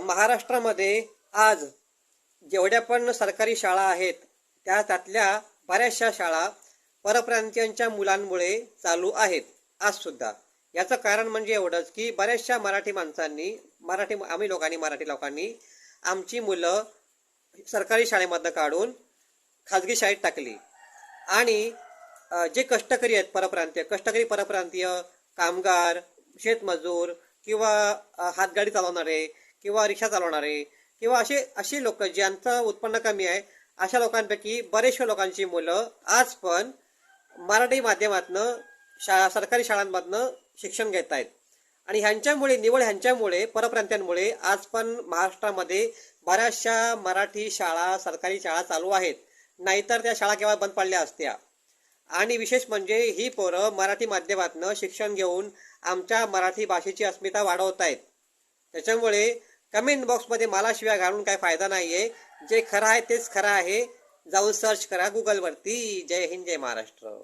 महाराष्ट्रामध्ये आज जेवढ्या पण सरकारी शाळा आहेत त्या त्यातल्या बऱ्याचशा शाळा परप्रांतीयांच्या मुलांमुळे चालू आहेत आजसुद्धा याचं कारण म्हणजे एवढंच की बऱ्याचशा मराठी माणसांनी मराठी आम्ही लोकांनी मराठी लोकांनी आमची मुलं सरकारी शाळेमधनं काढून खाजगी शाळेत टाकली. आणि जे कष्टकरी आहेत परप्रांतीय कष्टकरी परप्रांतीय कामगार शेतमजूर किंवा हातगाडी चालवणारे किंवा रिक्षा चालवणारे किंवा असे अशी लोक ज्यांचं उत्पन्न कमी आहे अशा लोकांपैकी बरेचशा लोकांची मुलं आज पण मराठी माध्यमातनं शाळा सरकारी शाळांमधनं शिक्षण घेत आहेत आणि ह्यांच्यामुळे निवड ह्यांच्यामुळे परप्रांत्यांमुळे आज पण महाराष्ट्रामध्ये बऱ्याचशा मराठी शाळा सरकारी शाळा चालू आहेत. नाहीतर त्या शाळा केव्हा बंद पडल्या असत्या. आणि विशेष म्हणजे ही पोरं मराठी माध्यमातनं शिक्षण घेऊन आमच्या मराठी भाषेची अस्मिता वाढवत आहेत त्याच्यामुळे कमेंट बॉक्समध्ये मला घालून काय फायदा नाही आहे जे खरं आहे तेच खरं आहे. जाऊन सर्च करा गुगलवरती जय हिंद जय महाराष्ट्र.